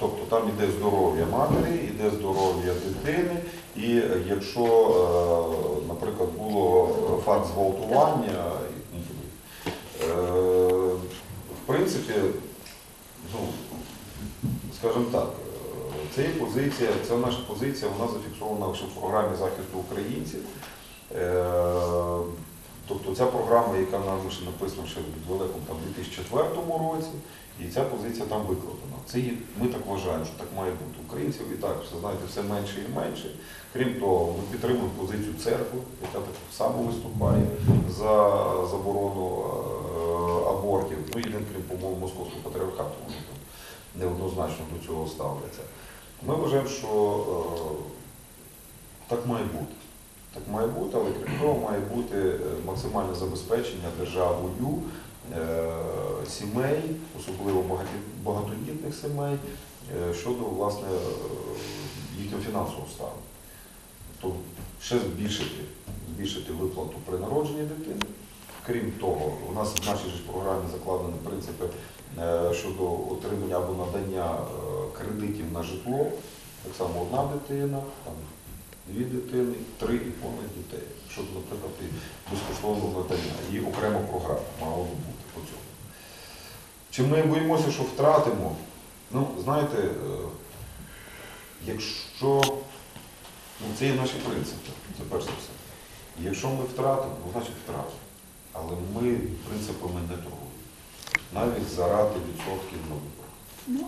Тобто там іде здоров'я матері, іде здоров'я дитини, і е, якщо, е, наприклад, було факт зґвалтування, і, е, в принципі, ну, скажімо так, е, це є позиція, це наша позиція, вона зафіксована в програмі захисту українців. Тобто ця програма, яка нам ще написана ще в далекому там 2004 році, і ця позиція там викладена. Це ми так вважаємо, що так має бути. Українців і так все знаєте, все менше і менше. Крім того, ми підтримуємо позицію церкви, яка так само виступає за заборону е, абортів. Ну, єдине, крім, по-моєму, московського патріархату, вони там неоднозначно до цього ставляться. Ми вважаємо, що е, так має бути. Так має бути, але крім того, має бути е, максимальне забезпечення державою е, сімей, особливо багатодітних сімей, е, щодо власне їхнього фінансового стану. Тобто ще збільшити, збільшити виплату при народженні дитини. Крім того, у нас в нашій ж програмі закладені принципи щодо отримання або надання кредитів на житло. Так само одна дитина, там, дві дитини, три і понад дітей. Щоб, наприклад, і безкоштовно надання. І окрема програма мала би бути по цьому. Чи ми боїмося, що втратимо? Ну, знаєте, е, якщо ну, це є наші принципи, це перш за все. Якщо ми втратимо, ну, значить втратимо. Але ми принципами не торгуємо. Навіть заради відсотків на виборах. Ну,